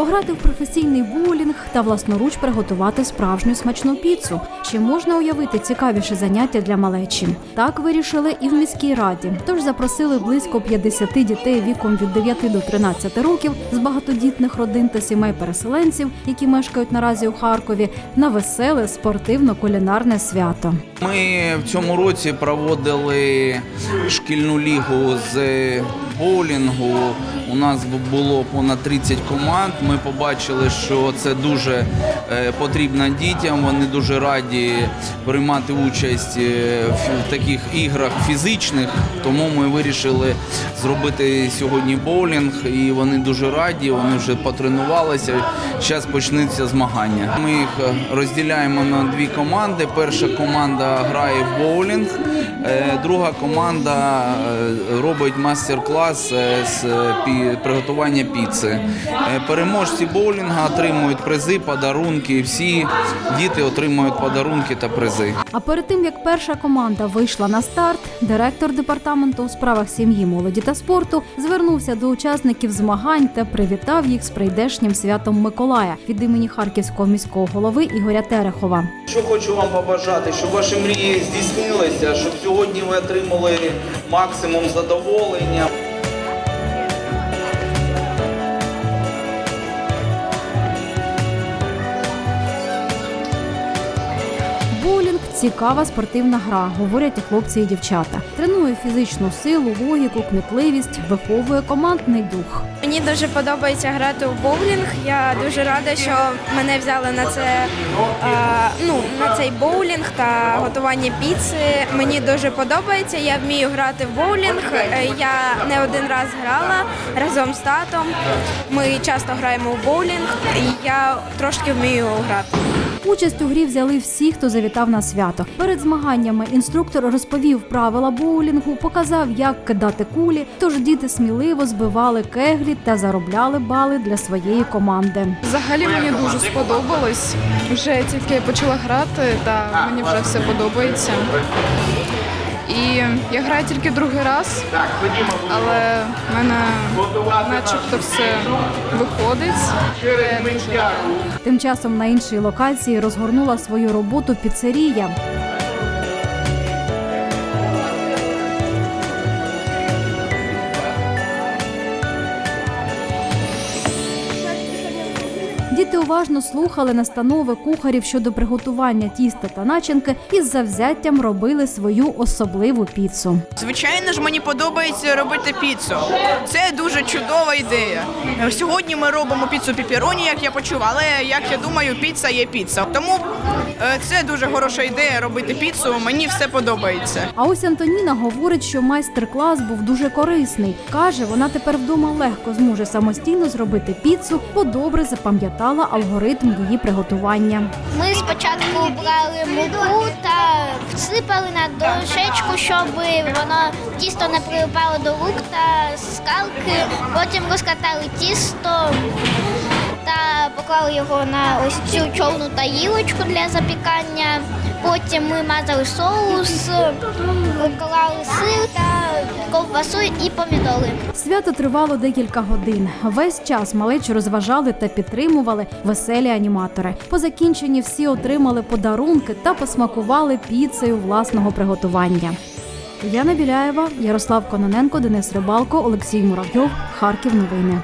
Пограти в професійний боулінг та власноруч приготувати справжню смачну піцу. Чи можна уявити цікавіше заняття для малечі? Так вирішили і в міській раді. Тож запросили близько 50 дітей віком від 9 до 13 років з багатодітних родин та сімей переселенців, які мешкають наразі у Харкові, на веселе спортивно-кулінарне свято. Ми в цьому році проводили шкільну лігу з боулінгу. У нас було понад 30 команд. Ми побачили, що це дуже е, потрібно дітям. Вони дуже раді приймати участь е, в таких іграх фізичних. Тому ми вирішили зробити сьогодні боулінг, і вони дуже раді. Вони вже потренувалися. Зараз почнуться змагання. Ми їх е, розділяємо на дві команди. Перша команда грає в боулінг, друга команда робить мастер-клас е, з пі- приготування піци. Е, Переможці боулінга отримують призи, подарунки. Всі діти отримують подарунки та призи. А перед тим як перша команда вийшла на старт, директор департаменту у справах сім'ї, молоді та спорту звернувся до учасників змагань та привітав їх з прийдешнім святом Миколая від імені харківського міського голови Ігоря Терехова. Що хочу вам побажати, щоб ваші мрії здійснилися, щоб сьогодні ви отримали максимум задоволення. Цікава спортивна гра, говорять і хлопці і дівчата. Тренує фізичну силу, логіку, кмітливість, виховує командний дух. Мені дуже подобається грати у боулінг. Я дуже рада, що мене взяли на це ну, на цей боулінг та готування піци. Мені дуже подобається. Я вмію грати в боулінг. Я не один раз грала разом з татом. Ми часто граємо у боулінг, і я трошки вмію грати. Участь у грі взяли всі, хто завітав на свято. Перед змаганнями інструктор розповів правила боулінгу, показав, як кидати кулі. Тож діти сміливо збивали кеглі та заробляли бали для своєї команди. Взагалі мені дуже сподобалось. Вже тільки почала грати, та мені вже все подобається. І я граю тільки другий раз, але в мене начебто все виходить. Я. Тим часом на іншій локації розгорнула свою роботу піцерія. Уважно слухали настанови кухарів щодо приготування тіста та начинки і з завзяттям робили свою особливу піцу. Звичайно ж, мені подобається робити піцу. Це дуже чудова ідея. Сьогодні ми робимо піцу піпіроні, як я почув, але як я думаю, піца є піца. Тому е, це дуже хороша ідея робити піцу. Мені все подобається. А ось Антоніна говорить, що майстер-клас був дуже корисний. Каже, вона тепер вдома легко зможе самостійно зробити піцу, бо добре запам'ятала алгоритм її приготування. Ми спочатку брали муку та всипали на дошечку, щоб воно тісто не прилипало до рук та скалки. Потім розкатали тісто та поклали його на ось цю човну таїлочку для запікання. Потім ми мазали соус, виклали сир та ковбасу і помідори. Свято тривало декілька годин. Весь час малечу розважали та підтримували веселі аніматори. По закінченні всі отримали подарунки та посмакували піцею власного приготування. Яна Біляєва, Ярослав Кононенко, Денис Рибалко, Олексій Муравйов, Харків. Новини.